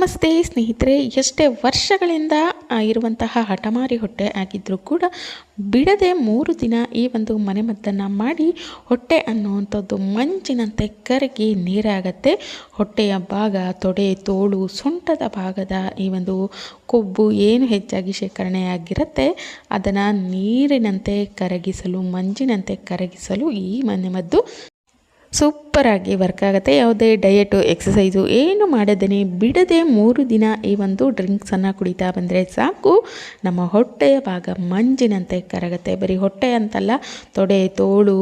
ನಮಸ್ತೆ ಸ್ನೇಹಿತರೆ, ಎಷ್ಟೇ ವರ್ಷಗಳಿಂದ ಇರುವಂತಹ ಹಠಮಾರಿ ಹೊಟ್ಟೆ ಆಗಿದ್ದರೂ ಕೂಡ ಬಿಡದೆ ಮೂರು ದಿನ ಈ ಒಂದು ಮನೆಮದ್ದನ್ನು ಮಾಡಿ ಹೊಟ್ಟೆ ಅನ್ನುವಂಥದ್ದು ಮಂಜಿನಂತೆ ಕರಗಿ ನೀರಾಗತ್ತೆ. ಹೊಟ್ಟೆಯ ಭಾಗ, ತೊಡೆ, ತೋಳು, ಸೊಂಟದ ಭಾಗದ ಈ ಒಂದು ಕೊಬ್ಬು ಏನು ಹೆಚ್ಚಾಗಿ ಶೇಖರಣೆಯಾಗಿರುತ್ತೆ, ಅದನ್ನು ನೀರಿನಂತೆ ಕರಗಿಸಲು, ಮಂಜಿನಂತೆ ಕರಗಿಸಲು ಈ ಮನೆಮದ್ದು ಸೂಪರಾಗಿ ವರ್ಕ್ ಆಗುತ್ತೆ. ಯಾವುದೇ ಡಯಟು ಎಕ್ಸಸೈಸು ಏನು ಮಾಡದೇ ಬಿಡದೆ ಮೂರು ದಿನ ಈ ಒಂದು ಡ್ರಿಂಕ್ಸನ್ನು ಕುಡಿತಾ ಬಂದರೆ ಸಾಕು. ನಮ್ಮ ಹೊಟ್ಟೆಯ ಭಾಗ ಮಂಜಿನಂತೆ ಕರಗುತ್ತೆ. ಬರೀ ಹೊಟ್ಟೆ ಅಂತಲ್ಲ, ತೊಡೆ, ತೋಳು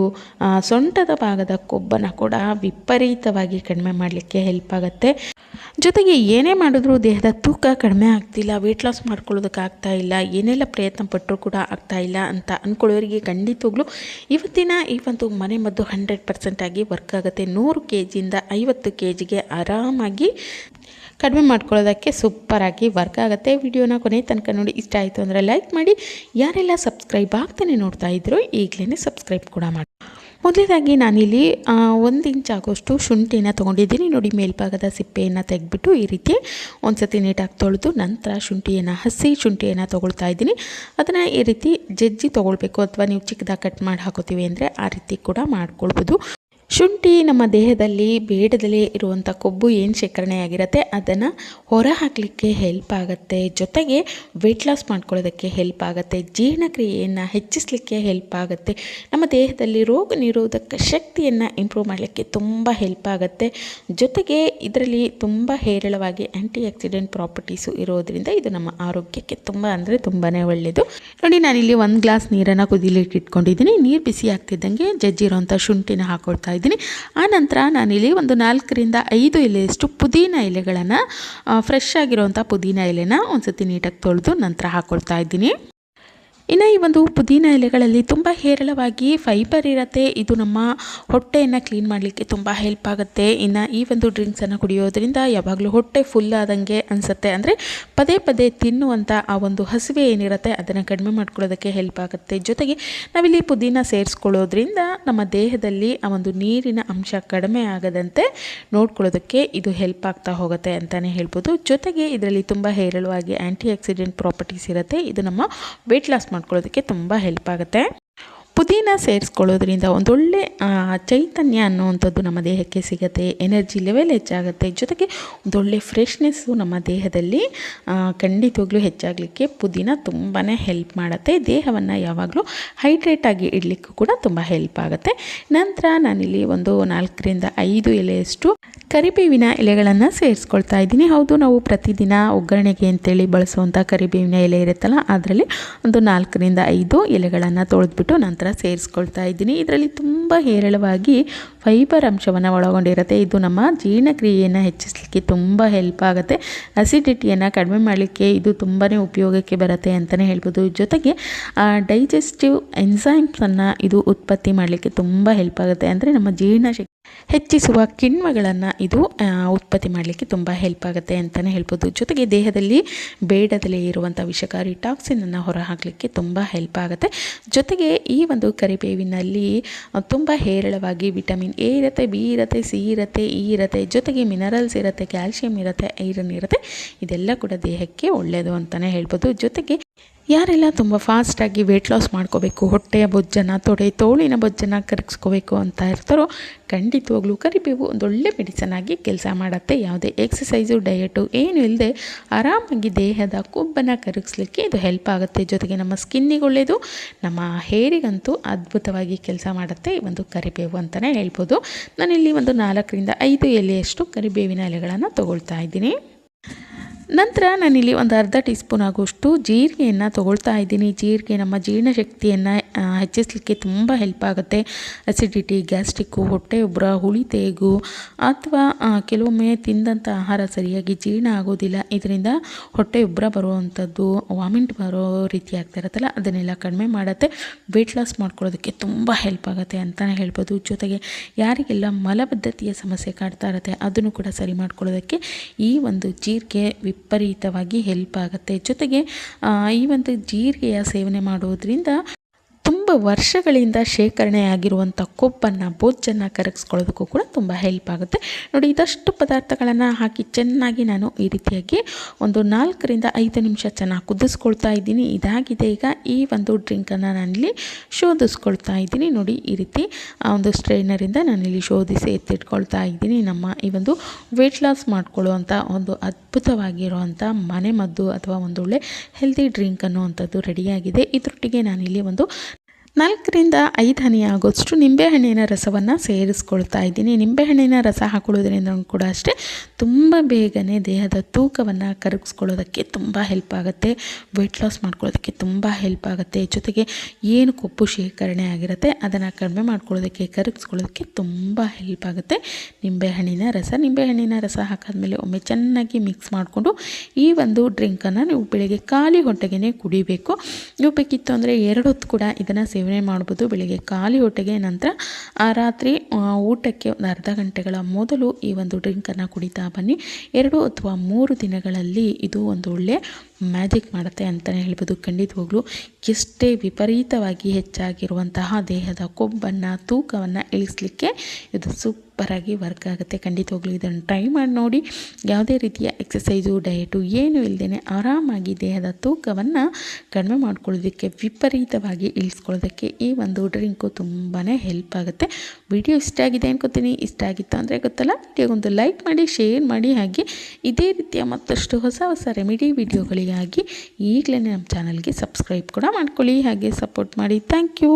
ಸೊಂಟದ ಭಾಗದ ಕೊಬ್ಬನ್ನು ಕೂಡ ವಿಪರೀತವಾಗಿ ಕಡಿಮೆ ಮಾಡಲಿಕ್ಕೆ ಹೆಲ್ಪ್ ಆಗುತ್ತೆ. ಜೊತೆಗೆ ಏನೇ ಮಾಡಿದ್ರೂ ದೇಹದ ತೂಕ ಕಡಿಮೆ ಆಗ್ತಿಲ್ಲ ವೆಯ್ಟ್ ಲಾಸ್ ಮಾಡ್ಕೊಳ್ಳೋದಕ್ಕಾಗ್ತಾ ಇಲ್ಲ, ಏನೆಲ್ಲ ಪ್ರಯತ್ನ ಪಟ್ಟರೂ ಕೂಡ ಆಗ್ತಾ ಇಲ್ಲ ಅಂತ ಅಂದ್ಕೊಳ್ಳೋರಿಗೆ ಖಂಡಿತವಾಗ್ಲೂ ಇವತ್ತಿನ ಈ ಒಂದು ಮನೆ ಮದ್ದು ಹಂಡ್ರೆಡ್ ಪರ್ಸೆಂಟಾಗಿ ವರ್ಕ್ ಆಗುತ್ತೆ. ನೂರು ಕೆ ಜಿಯಿಂದ ಐವತ್ತು ಕೆ ಜಿಗೆ ಆರಾಮಾಗಿ ಕಡಿಮೆ ಮಾಡ್ಕೊಳ್ಳೋದಕ್ಕೆ ಸೂಪರಾಗಿ ವರ್ಕ್ ಆಗುತ್ತೆ. ವಿಡಿಯೋನ ಕೊನೆ ತನಕ ನೋಡಿ ಇಷ್ಟ ಆಯಿತು ಅಂದರೆ ಲೈಕ್ ಮಾಡಿ. ಯಾರೆಲ್ಲ ಸಬ್ಸ್ಕ್ರೈಬ್ ಆಗ್ತಾನೆ ನೋಡ್ತಾ ಇದ್ರು ಈಗಲೇ ಸಬ್ಸ್ಕ್ರೈಬ್ ಕೂಡ ಮಾಡಿ ಮೊದಲನೇದಾಗಿ ನಾನಿಲ್ಲಿ ಒಂದು ಇಂಚ್ ಆಗೋಷ್ಟು ಶುಂಠಿನ ತೊಗೊಂಡಿದ್ದೀನಿ. ನೋಡಿ, ಮೇಲ್ಭಾಗದ ಸಿಪ್ಪೆಯನ್ನು ತೆಗೆದ್ಬಿಟ್ಟು ಈ ರೀತಿ ಒಂದು ಸತಿ ನೀಟಾಗಿ ತೊಳೆದು ನಂತರ ಶುಂಠಿಯನ್ನು ಹಸಿ ಶುಂಠಿಯನ್ನು ತೊಗೊಳ್ತಾ ಇದ್ದೀನಿ. ಅದನ್ನು ಈ ರೀತಿ ಜಜ್ಜಿ ತೊಗೊಳ್ಬೇಕು. ಅಥವಾ ನೀವು ಚಿಕ್ಕದಾಗಿ ಕಟ್ ಮಾಡಿ ಹಾಕೋತೀವಿ ಅಂದರೆ ಆ ರೀತಿ ಕೂಡ ಮಾಡ್ಕೊಳ್ಬೋದು. ಶುಂಠಿ ನಮ್ಮ ದೇಹದಲ್ಲಿ ಬೇಡದಲ್ಲಿ ಇರುವಂಥ ಕೊಬ್ಬು ಏನು ಶೇಖರಣೆಯಾಗಿರುತ್ತೆ ಅದನ್ನು ಹೊರ ಹಾಕಲಿಕ್ಕೆ ಹೆಲ್ಪ್ ಆಗುತ್ತೆ. ಜೊತೆಗೆ ವೆಯ್ಟ್ ಲಾಸ್ ಮಾಡ್ಕೊಳ್ಳೋದಕ್ಕೆ ಹೆಲ್ಪ್ ಆಗುತ್ತೆ. ಜೀರ್ಣಕ್ರಿಯೆಯನ್ನು ಹೆಚ್ಚಿಸಲಿಕ್ಕೆ ಹೆಲ್ಪ್ ಆಗುತ್ತೆ. ನಮ್ಮ ದೇಹದಲ್ಲಿ ರೋಗ ನಿರೋಧಕ ಶಕ್ತಿಯನ್ನು ಇಂಪ್ರೂವ್ ಮಾಡಲಿಕ್ಕೆ ತುಂಬ ಹೆಲ್ಪ್ ಆಗುತ್ತೆ. ಜೊತೆಗೆ ಇದರಲ್ಲಿ ತುಂಬ ಹೇರಳವಾಗಿ ಆ್ಯಂಟಿ ಆಕ್ಸಿಡೆಂಟ್ ಪ್ರಾಪರ್ಟೀಸು ಇರೋದ್ರಿಂದ ಇದು ನಮ್ಮ ಆರೋಗ್ಯಕ್ಕೆ ತುಂಬ ಅಂದರೆ ತುಂಬಾ ಒಳ್ಳೆಯದು ನೋಡಿ, ನಾನಿಲ್ಲಿ ಒಂದು ಗ್ಲಾಸ್ ನೀರನ್ನು ಕುದಿಲಿಕ್ಕೆ ಇಟ್ಕೊಂಡಿದ್ದೀನಿ ನೀರು ಬಿಸಿ ಆಗ್ತಿದ್ದಂಗೆ ಜಜ್ಜಿರೋಂಥ ಶುಂಠಿನ ಹಾಕೊಳ್ತಾ ಇದ್ದೀನಿ. ಆನಂತರ ನಾನಿಲ್ಲಿ ಒಂದು ನಾಲ್ಕರಿಂದ ಐದು ಎಲೆಯಷ್ಟು ಪುದೀನ ಎಲೆಗಳನ್ನು ಫ್ರೆಶ್ ಆಗಿರುವಂಥ ಪುದೀನ ಎಲೆನ ಒಂದು ಸತಿ ನೀಟಾಗಿ ತೊಳೆದು ನಂತರ ಹಾಕ್ಕೊಳ್ತಾ ಇದ್ದೀನಿ. ಇನ್ನು ಈ ಒಂದು ಪುದೀನ ಎಲೆಗಳಲ್ಲಿ ತುಂಬ ಹೇರಳವಾಗಿ ಫೈಬರ್ ಇರುತ್ತೆ. ಇದು ನಮ್ಮ ಹೊಟ್ಟೆಯನ್ನು ಕ್ಲೀನ್ ಮಾಡಲಿಕ್ಕೆ ತುಂಬ ಹೆಲ್ಪ್ ಆಗುತ್ತೆ. ಇನ್ನು ಈ ಒಂದು ಡ್ರಿಂಕ್ಸನ್ನು ಕುಡಿಯೋದ್ರಿಂದ ಯಾವಾಗಲೂ ಹೊಟ್ಟೆ ಫುಲ್ ಆದಂಗೆ ಅನಿಸುತ್ತೆ. ಅಂದರೆ ಪದೇ ಪದೇ ತಿನ್ನುವಂಥ ಆ ಒಂದು ಹಸಿವೆ ಏನಿರುತ್ತೆ, ಅದನ್ನು ಕಡಿಮೆ ಮಾಡ್ಕೊಳ್ಳೋದಕ್ಕೆ ಹೆಲ್ಪ್ ಆಗುತ್ತೆ. ಜೊತೆಗೆ ನಾವಿಲ್ಲಿ ಪುದೀನ ಸೇರಿಸ್ಕೊಳ್ಳೋದ್ರಿಂದ ನಮ್ಮ ದೇಹದಲ್ಲಿ ಆ ಒಂದು ನೀರಿನ ಅಂಶ ಕಡಿಮೆ ಆಗದಂತೆ ನೋಡ್ಕೊಳ್ಳೋದಕ್ಕೆ ಇದು ಹೆಲ್ಪ್ ಆಗ್ತಾ ಹೋಗುತ್ತೆ ಅಂತಲೇ ಹೇಳ್ಬೋದು. ಜೊತೆಗೆ ಇದರಲ್ಲಿ ತುಂಬ ಹೇರಳವಾಗಿ ಆ್ಯಂಟಿ ಆಕ್ಸಿಡೆಂಟ್ ಪ್ರಾಪರ್ಟೀಸ್ ಇರುತ್ತೆ. ಇದು ನಮ್ಮ ವೆಯ್ಟ್ ಲಾಸ್ ಮಾಡ್ಕೊಳ್ಳೋದಕ್ಕೆ ತುಂಬ ಹೆಲ್ಪ್ ಆಗುತ್ತೆ. ಪುದೀನ ಸೇರಿಸ್ಕೊಳ್ಳೋದ್ರಿಂದ ಒಂದೊಳ್ಳೆ ಚೈತನ್ಯ ಅನ್ನುವಂಥದ್ದು ನಮ್ಮ ದೇಹಕ್ಕೆ ಸಿಗುತ್ತೆ. ಎನರ್ಜಿ ಲೆವೆಲ್ ಹೆಚ್ಚಾಗುತ್ತೆ. ಜೊತೆಗೆ ಒಂದೊಳ್ಳೆ ಫ್ರೆಶ್ನೆಸ್ಸು ನಮ್ಮ ದೇಹದಲ್ಲಿ ಖಂಡಿತವಾಗ್ಲೂ ಹೆಚ್ಚಾಗಲಿಕ್ಕೆ ಪುದೀನ ತುಂಬಾ ಹೆಲ್ಪ್ ಮಾಡುತ್ತೆ. ದೇಹವನ್ನು ಯಾವಾಗಲೂ ಹೈಡ್ರೇಟ್ ಆಗಿ ಇಡಲಿಕ್ಕೂ ಕೂಡ ತುಂಬ ಹೆಲ್ಪ್ ಆಗುತ್ತೆ. ನಂತರ ನಾನಿಲ್ಲಿ ಒಂದು ನಾಲ್ಕರಿಂದ ಐದು ಎಲೆಯಷ್ಟು ಕರಿಬೇವಿನ ಎಲೆಗಳನ್ನು ಸೇರಿಸ್ಕೊಳ್ತಾ ಇದ್ದೀನಿ. ಹೌದು, ನಾವು ಪ್ರತಿದಿನ ಒಗ್ಗರಣೆಗೆ ಅಂತೇಳಿ ಬಳಸುವಂಥ ಕರಿಬೇವಿನ ಎಲೆ ಇರುತ್ತಲ್ಲ, ಅದರಲ್ಲಿ ಒಂದು ನಾಲ್ಕರಿಂದ ಐದು ಎಲೆಗಳನ್ನು ತೊಳೆದ್ಬಿಟ್ಟು ನಂತರ ಸೇರಿಸ್ಕೊಳ್ತಾ ಇದ್ದೀನಿ. ಇದರಲ್ಲಿ ತುಂಬ ಹೇರಳವಾಗಿ ಫೈಬರ್ ಅಂಶವನ್ನು ಒಳಗೊಂಡಿರುತ್ತೆ. ಇದು ನಮ್ಮ ಜೀರ್ಣಕ್ರಿಯೆಯನ್ನು ಹೆಚ್ಚಿಸಲಿಕ್ಕೆ ತುಂಬ ಹೆಲ್ಪ್ ಆಗುತ್ತೆ. ಅಸಿಡಿಟಿಯನ್ನು ಕಡಿಮೆ ಮಾಡಲಿಕ್ಕೆ ಇದು ತುಂಬಾ ಉಪಯೋಗಕ್ಕೆ ಬರುತ್ತೆ ಅಂತಲೇ ಹೇಳ್ಬೋದು. ಜೊತೆಗೆ ಡೈಜೆಸ್ಟಿವ್ ಎನ್ಸೈಮ್ಸನ್ನು ಇದು ಉತ್ಪತ್ತಿ ಮಾಡಲಿಕ್ಕೆ ತುಂಬ ಹೆಲ್ಪ್ ಆಗುತ್ತೆ. ಅಂದರೆ ನಮ್ಮ ಜೀರ್ಣಶಕ್ತಿ ಹೆಚ್ಚಿಸುವ ಕಿಣ್ವಗಳನ್ನು ಇದು ಉತ್ಪತ್ತಿ ಮಾಡಲಿಕ್ಕೆ ತುಂಬ ಹೆಲ್ಪ್ ಆಗುತ್ತೆ ಅಂತಲೇ ಹೇಳ್ಬೋದು. ಜೊತೆಗೆ ದೇಹದಲ್ಲಿ ಬೇಡದಲ್ಲೇ ಇರುವಂಥ ವಿಷಕಾರಿ ಟಾಕ್ಸಿನನ್ನು ಹೊರಹಾಕಲಿಕ್ಕೆ ತುಂಬ ಹೆಲ್ಪ್ ಆಗುತ್ತೆ. ಜೊತೆಗೆ ಈ ಒಂದು ಕರಿಬೇವಿನಲ್ಲಿ ತುಂಬ ಹೇರಳವಾಗಿ ವಿಟಮಿನ್ ಎ ಇರುತ್ತೆ ಬಿ ಇರುತ್ತೆ ಸಿ ಇರುತ್ತೆ ಇ ಇರುತ್ತೆ, ಜೊತೆಗೆ ಮಿನರಲ್ಸ್ ಇರುತ್ತೆ ಕ್ಯಾಲ್ಶಿಯಂ ಇರುತ್ತೆ ಐರನ್ ಇರುತ್ತೆ. ಇದೆಲ್ಲ ಕೂಡ ದೇಹಕ್ಕೆ ಒಳ್ಳೆಯದು ಅಂತಲೇ ಹೇಳ್ಬೋದು. ಜೊತೆಗೆ ಯಾರೆಲ್ಲ ತುಂಬ ಫಾಸ್ಟಾಗಿ ವೆಯ್ಟ್ ಲಾಸ್ ಮಾಡ್ಕೋಬೇಕು, ಹೊಟ್ಟೆಯ ಬೊಜ್ಜನ್ನು, ತೊಡೆ, ತೋಳಿನ ಬೊಜ್ಜನ್ನು ಕರಗಿಸ್ಕೋಬೇಕು ಅಂತ ಇರ್ತಾರೋ, ಖಂಡಿತವಾಗ್ಲೂ ಕರಿಬೇವು ಒಂದೊಳ್ಳೆ ಮೆಡಿಸನ್ ಆಗಿ ಕೆಲಸ ಮಾಡುತ್ತೆ. ಯಾವುದೇ ಎಕ್ಸಸೈಸು ಡಯಟು ಏನು ಇಲ್ಲದೆ ಆರಾಮಾಗಿ ದೇಹದ ಕೊಬ್ಬನ್ನು ಕರಗಿಸ್ಲಿಕ್ಕೆ ಇದು ಹೆಲ್ಪ್ ಆಗುತ್ತೆ. ಜೊತೆಗೆ ನಮ್ಮ ಸ್ಕಿನ್ನಿಗೆ ಒಳ್ಳೆಯದು ನಮ್ಮ ಹೇರಿಗಂತೂ ಅದ್ಭುತವಾಗಿ ಕೆಲಸ ಮಾಡುತ್ತೆ ಈ ಒಂದು ಕರಿಬೇವು ಅಂತಲೇ ಹೇಳ್ಬೋದು. ನಾನಿಲ್ಲಿ ಒಂದು ನಾಲ್ಕರಿಂದ ಐದು ಎಲೆಯಷ್ಟು ಕರಿಬೇವಿನ ಎಲೆಗಳನ್ನು ತಗೊಳ್ತಾ ಇದ್ದೀನಿ. ನಂತರ ನಾನಿಲ್ಲಿ ಒಂದು ಅರ್ಧ ಟೀ ಸ್ಪೂನ್ ಆಗುವಷ್ಟು ಜೀರಿಗೆಯನ್ನು ತೊಗೊಳ್ತಾ ಇದ್ದೀನಿ. ಜೀರಿಗೆ ನಮ್ಮ ಜೀರ್ಣಶಕ್ತಿಯನ್ನು ಹೆಚ್ಚಿಸಲಿಕ್ಕೆ ತುಂಬ ಹೆಲ್ಪ್ ಆಗುತ್ತೆ. ಅಸಿಡಿಟಿ ಗ್ಯಾಸ್ಟಿಕ್ಕು ಹೊಟ್ಟೆ ಉಬ್ಬರ ಹುಳಿ ತೇಗು ಅಥವಾ ಕೆಲವೊಮ್ಮೆ ತಿಂದಂಥ ಆಹಾರ ಸರಿಯಾಗಿ ಜೀರ್ಣ ಆಗೋದಿಲ್ಲ. ಇದರಿಂದ ಹೊಟ್ಟೆ ಉಬ್ಬರ ಬರುವಂಥದ್ದು ವಾಮಿಂಟ್ ಬರೋ ರೀತಿ ಆಗ್ತಾ ಇರುತ್ತಲ್ಲ, ಅದನ್ನೆಲ್ಲ ಕಡಿಮೆ ಮಾಡುತ್ತೆ. ವೆಯ್ಟ್ ಲಾಸ್ ಮಾಡ್ಕೊಳ್ಳೋದಕ್ಕೆ ತುಂಬ ಹೆಲ್ಪ್ ಆಗುತ್ತೆ ಅಂತಲೇ ಹೇಳ್ಬೋದು. ಜೊತೆಗೆ ಯಾರಿಗೆಲ್ಲ ಮಲಬದ್ಧತೆಯ ಸಮಸ್ಯೆ ಕಾಡ್ತಾ ಇರುತ್ತೆ, ಅದನ್ನು ಕೂಡ ಸರಿ ಮಾಡ್ಕೊಳ್ಳೋದಕ್ಕೆ ಈ ಒಂದು ಜೀರಿಗೆ ವಿಪರೀತವಾಗಿ ಹೆಲ್ಪ್ ಆಗುತ್ತೆ. ಜೊತೆಗೆ ಈ ಒಂದು ಜೀರಿಗೆಯ ಸೇವನೆ ಮಾಡೋದ್ರಿಂದ ತುಂಬ ವರ್ಷಗಳಿಂದ ಶೇಖರಣೆ ಆಗಿರುವಂಥ ಕೊಬ್ಬನ್ನು ಬೊಜ್ಜನ್ನು ಕರಗಿಸ್ಕೊಳ್ಳೋದಕ್ಕೂ ಕೂಡ ತುಂಬ ಹೆಲ್ಪ್ ಆಗುತ್ತೆ. ನೋಡಿ, ಇದಷ್ಟು ಪದಾರ್ಥಗಳನ್ನು ಹಾಕಿ ಚೆನ್ನಾಗಿ ನಾನು ಈ ರೀತಿಯಾಗಿ ಒಂದು ನಾಲ್ಕರಿಂದ ಐದು ನಿಮಿಷ ಚೆನ್ನಾಗಿ ಕುದಿಸ್ಕೊಳ್ತಾ ಇದ್ದೀನಿ. ಇದಾಗಿದೆ ಈಗ ಈ ಒಂದು ಡ್ರಿಂಕನ್ನು ನಾನಿಲ್ಲಿ ಶೋಧಿಸ್ಕೊಳ್ತಾ ಇದ್ದೀನಿ. ನೋಡಿ, ಈ ರೀತಿ ಆ ಒಂದು ಸ್ಟ್ರೈನರಿಂದ ನಾನಿಲ್ಲಿ ಶೋಧಿಸಿ ಎತ್ತಿಟ್ಕೊಳ್ತಾ ಇದ್ದೀನಿ. ನಮ್ಮ ಈ ಒಂದು ವೆಯ್ಟ್ ಲಾಸ್ ಮಾಡ್ಕೊಳ್ಳುವಂಥ ಒಂದು ಅದ್ಭುತವಾಗಿರುವಂಥ ಮನೆಮದ್ದು ಅಥವಾ ಒಂದೊಳ್ಳೆ ಹೆಲ್ದಿ ಡ್ರಿಂಕ್ ಅನ್ನುವಂಥದ್ದು ರೆಡಿಯಾಗಿದೆ ಇದರೊಟ್ಟಿಗೆ ನಾನಿಲ್ಲಿ ಒಂದು ನಾಲ್ಕರಿಂದ ಐದು ಹನಿ ಆಗೋಷ್ಟು ನಿಂಬೆಹಣ್ಣಿನ ರಸವನ್ನು ಸೇರಿಸ್ಕೊಳ್ತಾ ಇದ್ದೀನಿ. ನಿಂಬೆಹಣ್ಣಿನ ರಸ ಹಾಕೊಳ್ಳೋದ್ರಿಂದ ಕೂಡ ಅಷ್ಟೇ ತುಂಬ ಬೇಗನೆ ದೇಹದ ತೂಕವನ್ನು ಕರಗಿಸ್ಕೊಳ್ಳೋದಕ್ಕೆ ತುಂಬ ಹೆಲ್ಪ್ ಆಗುತ್ತೆ. ವೆಯ್ಟ್ ಲಾಸ್ ಮಾಡ್ಕೊಳ್ಳೋದಕ್ಕೆ ತುಂಬ ಹೆಲ್ಪ್ ಆಗುತ್ತೆ. ಜೊತೆಗೆ ಏನು ಕೊಬ್ಬು ಶೇಖರಣೆ ಆಗಿರುತ್ತೆ ಅದನ್ನು ಕಡಿಮೆ ಮಾಡ್ಕೊಳ್ಳೋದಕ್ಕೆ, ಕರಗಿಸ್ಕೊಳ್ಳೋದಕ್ಕೆ ತುಂಬ ಹೆಲ್ಪ್ ಆಗುತ್ತೆ. ನಿಂಬೆಹಣ್ಣಿನ ರಸ ನಿಂಬೆಹಣ್ಣಿನ ರಸ ಹಾಕಾದ್ಮೇಲೆ ಒಮ್ಮೆ ಚೆನ್ನಾಗಿ ಮಿಕ್ಸ್ ಮಾಡಿಕೊಂಡು ಈ ಒಂದು ಡ್ರಿಂಕನ್ನು ನೀವು ಬೆಳಿಗ್ಗೆ ಖಾಲಿ ಹೊಟ್ಟೆಗೆ ಕುಡಿಬೇಕು. ನೀವು ಬೇಕಿತ್ತು ಅಂದರೆ ಎರಡು ಹೊತ್ತು ಕೂಡ ಇದನ್ನು ಸೇವನೆ ಮಾಡ್ಬೋದು. ಬೆಳಿಗ್ಗೆ ಖಾಲಿ ಹೊಟ್ಟೆಗೆ ನಂತರ ಆ ರಾತ್ರಿ ಊಟಕ್ಕೆ ಒಂದು ಅರ್ಧ ಗಂಟೆಗಳ ಮೊದಲು ಈ ಒಂದು ಡ್ರಿಂಕನ್ನು ಕುಡಿತಾ ಬನ್ನಿ. ಎರಡು ಅಥವಾ ಮೂರು ದಿನಗಳಲ್ಲಿ ಇದು ಒಂದು ಒಳ್ಳೆ ಮ್ಯಾಜಿಕ್ ಮಾಡುತ್ತೆ ಅಂತಲೇ ಹೇಳ್ಬೋದು ಖಂಡಿತವಾಗ್ಲೂ. ಎಷ್ಟೇ ವಿಪರೀತವಾಗಿ ಹೆಚ್ಚಾಗಿರುವಂತಹ ದೇಹದ ಕೊಬ್ಬನ್ನು, ತೂಕವನ್ನು ಇಳಿಸಲಿಕ್ಕೆ ಇದು ಸೂಪರಾಗಿ ವರ್ಕ್ ಆಗುತ್ತೆ. ಖಂಡಿತವಾಗ್ಲೂ ಇದನ್ನು ಟ್ರೈ ಮಾಡಿ ನೋಡಿ. ಯಾವುದೇ ರೀತಿಯ ಎಕ್ಸಸೈಸು ಡಯಟು ಏನೂ ಇಲ್ಲದೇ ಆರಾಮಾಗಿ ದೇಹದ ತೂಕವನ್ನು ಕಡಿಮೆ ಮಾಡ್ಕೊಳ್ಳೋದಕ್ಕೆ, ವಿಪರೀತವಾಗಿ ಇಳಿಸ್ಕೊಳ್ಳೋದಕ್ಕೆ ಈ ಒಂದು ಡ್ರಿಂಕು ತುಂಬಾ ಹೆಲ್ಪ್ ಆಗುತ್ತೆ. ವಿಡಿಯೋ ಇಷ್ಟ ಆಗಿದೆ ಅನ್ಕೋತೀನಿ. ಇಷ್ಟ ಆಗಿತ್ತು ಅಂದರೆ ಗೊತ್ತಲ್ಲ ವಿಡಿಯೋಗೊಂದು ಲೈಕ್ ಮಾಡಿ ಶೇರ್ ಮಾಡಿ. ಹಾಗೆ ಇದೇ ರೀತಿಯ ಮತ್ತಷ್ಟು ಹೊಸ ಹೊಸ ರೆಮಿಡಿ ವಿಡಿಯೋಗಳಿಗಾಗಿ ಈಗಲೇ ನಮ್ಮ ಚಾನಲ್ಗೆ ಸಬ್ಸ್ಕ್ರೈಬ್ ಕೂಡ ಮಾಡ್ಕೊಳ್ಳಿ. ಹಾಗೆ ಸಪೋರ್ಟ್ ಮಾಡಿ. Thank you